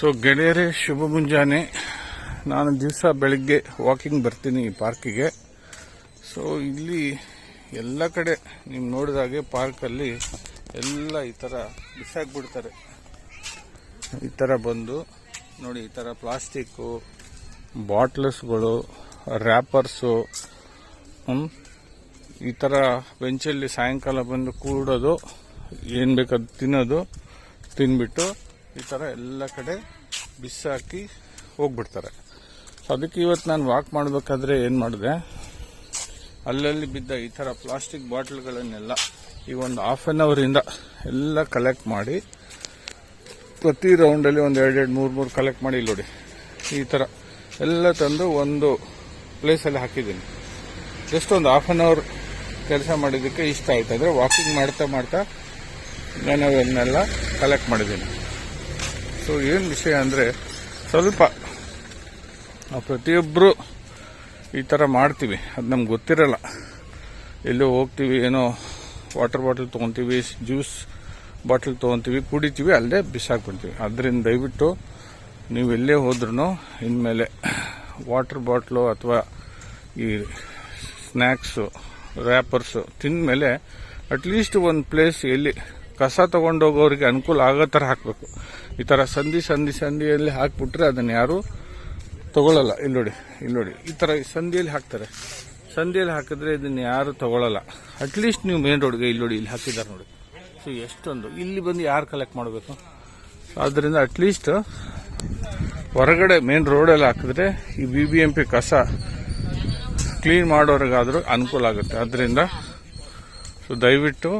So ಗೆಳೆಯರೇ, ಶುಭ ಮುಂಜಾನೆ ನಾನು ದಿವಸ ಬೆಳಿಗ್ಗೆ ವಾಕಿಂಗ್ ಬರ್ತೀನಿ ಈ ಪಾರ್ಕಿಗೆ ಸೊ ಇಲ್ಲಿ ಎಲ್ಲ ಕಡೆ ನೀವು ನೋಡಿದಾಗೆ ಪಾರ್ಕಲ್ಲಿ ಎಲ್ಲ ಈ ಥರ ಬಿಸಾಕ್ಬಿಡ್ತಾರೆ ಈ ಥರ ಬಂದು, ನೋಡಿ ಈ ಥರ ಪ್ಲಾಸ್ಟಿಕ್ಕು ಬಾಟ್ಲಸ್ಗಳು ರ್ಯಾಪರ್ಸು? ಈ ಥರ ಬೆಂಚಲ್ಲಿ ಸಾಯಂಕಾಲ ಬಂದು ಕೂಡೋದು, ಏನು ಬೇಕಾದ ತಿನ್ನೋದು, ತಿನ್ಬಿಟ್ಟು ಈ ಥರ ಎಲ್ಲ ಕಡೆ ಬಿಸಾಕಿ ಹೋಗ್ಬಿಡ್ತಾರೆ. ಸೊ ಅದಕ್ಕೆ ಇವತ್ತು ನಾನು ವಾಕ್ ಮಾಡಬೇಕಾದ್ರೆ ಏನು ಮಾಡಿದೆ? ಅಲ್ಲಲ್ಲಿ ಬಿದ್ದ ಈ ಥರ ಪ್ಲಾಸ್ಟಿಕ್ ಬಾಟ್ಲ್ಗಳನ್ನೆಲ್ಲ ಈ ಒಂದು ಹಾಫ್ ಆನ್ ಅವರಿಂದ ಎಲ್ಲ ಕಲೆಕ್ಟ್ ಮಾಡಿ, ಪ್ರತಿ ರೌಂಡಲ್ಲಿ ಒಂದು ಎರಡೆರಡು ಮೂರು ಮೂರು ಕಲೆಕ್ಟ್ ಮಾಡಿ ನೋಡಿ. ಈ ಥರ ಎಲ್ಲ ತಂದು ಒಂದು ಪ್ಲೇಸಲ್ಲಿ ಹಾಕಿದ್ದೀನಿ. ಜಸ್ಟ್ ಒಂದು ಹಾಫ್ ಆನ್ ಅವರ್ ಕೆಲಸ ಮಾಡಿದ್ದಕ್ಕೆ ಇಷ್ಟ ಆಯ್ತು. ಅಂದರೆ ವಾಕಿಂಗ್ ಮಾಡ್ತಾ ಮಾಡ್ತಾ ನಾನು ಅವನ್ನೆಲ್ಲ ಕಲೆಕ್ಟ್ ಮಾಡಿದ್ದೀನಿ. ಸೊ ಏನು ವಿಷಯ ಅಂದರೆ ಸ್ವಲ್ಪ ಪ್ರತಿಯೊಬ್ಬರು ಈ ಥರ ಮಾಡ್ತೀವಿ. ಅದು ನಮ್ಗೆ ಗೊತ್ತಿರಲ್ಲ. ಎಲ್ಲೋ ಹೋಗ್ತೀವಿ, ಏನೋ ವಾಟರ್ ಬಾಟಲ್ ತೊಗೊತೀವಿ ಜ್ಯೂಸ್ ಬಾಟಲ್ ತೊಗೊತೀವಿ, ಕುಡಿತೀವಿ ಅಲ್ಲದೆ ಬಿಸಾಕ್ಬಿಡ್ತೀವಿ. ಅದರಿಂದ ದಯವಿಟ್ಟು ನೀವು ಎಲ್ಲೇ ಹೋದ್ರೂ ಇನ್ಮೇಲೆ ವಾಟರ್ ಬಾಟ್ಲು ಅಥವಾ ಈ ಸ್ನ್ಯಾಕ್ಸು ರ್ಯಾಪರ್ಸು ತಿಂದಮೇಲೆ ಅಟ್ಲೀಸ್ಟ್ ಒಂದು ಪ್ಲೇಸ್ ಎಲ್ಲಿ ಕಸ ತಗೊಂಡೋಗೋರಿಗೆ ಅನುಕೂಲ ಆಗೋ ಥರ ಹಾಕಬೇಕು. ಈ ಥರ ಸಂಧಿ ಸಂಧಿ, ಸಂಧಿಯಲ್ಲಿ ಹಾಕಿಬಿಟ್ರೆ ಅದನ್ನು ಯಾರು ತಗೊಳ್ಳಲ್ಲ ಇಲ್ಲಿ ನೋಡಿ ಇಲ್ಲಿ ನೋಡಿ. ಈ ಥರ ಸಂಧಿಯಲ್ಲಿ ಹಾಕ್ತಾರೆ. ಸಂಧಿಯಲ್ಲಿ ಹಾಕಿದ್ರೆ ಇದನ್ನ ಯಾರು ತಗೊಳ್ಳಲ್ಲ ಅಟ್ಲೀಸ್ಟ್ ನೀವು ಮೇನ್ ರೋಡ್ಗೆ ಇಲ್ಲಿ ನೋಡಿ, ಇಲ್ಲಿ ಹಾಕಿದ್ದಾರೆ ನೋಡಿ. ಸೊ ಎಷ್ಟೊಂದು. ಇಲ್ಲಿ ಬಂದು ಯಾರು ಕಲೆಕ್ಟ್ ಮಾಡಬೇಕು? ಆದ್ದರಿಂದ ಅಟ್ಲೀಸ್ಟ್ ಹೊರಗಡೆ ಮೇನ್ ರೋಡಲ್ಲಿ ಹಾಕಿದ್ರೆ ಈ ಬಿ ಬಿ ಎಂ ಪಿ ಕಸ ಕ್ಲೀನ್ ಮಾಡೋರಿಗಾದರೂ ಅನುಕೂಲ ಆಗುತ್ತೆ. ಅದರಿಂದ ಸೊ ದಯವಿಟ್ಟು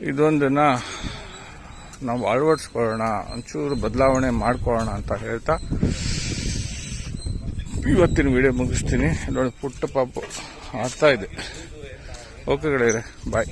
ಇದೊಂದನ್ನ ನಾವು ಅಳವಡಿಸ್ಕೊಳ್ಳೋಣ, ಒಂಚೂರು ಬದಲಾವಣೆ ಮಾಡ್ಕೊಳ್ಳೋಣ ಅಂತ ಹೇಳ್ತಾ ಇವತ್ತಿನ ವಿಡಿಯೋ ಮುಗಿಸ್ತೀನಿ. ನೋಡಿ, ಪುಟ್ಟ ಪಾಪು ಆಗ್ತಾ ಇದೆ. ಓಕೆ ಗೆಳೆಯರೆ ಬಾಯ್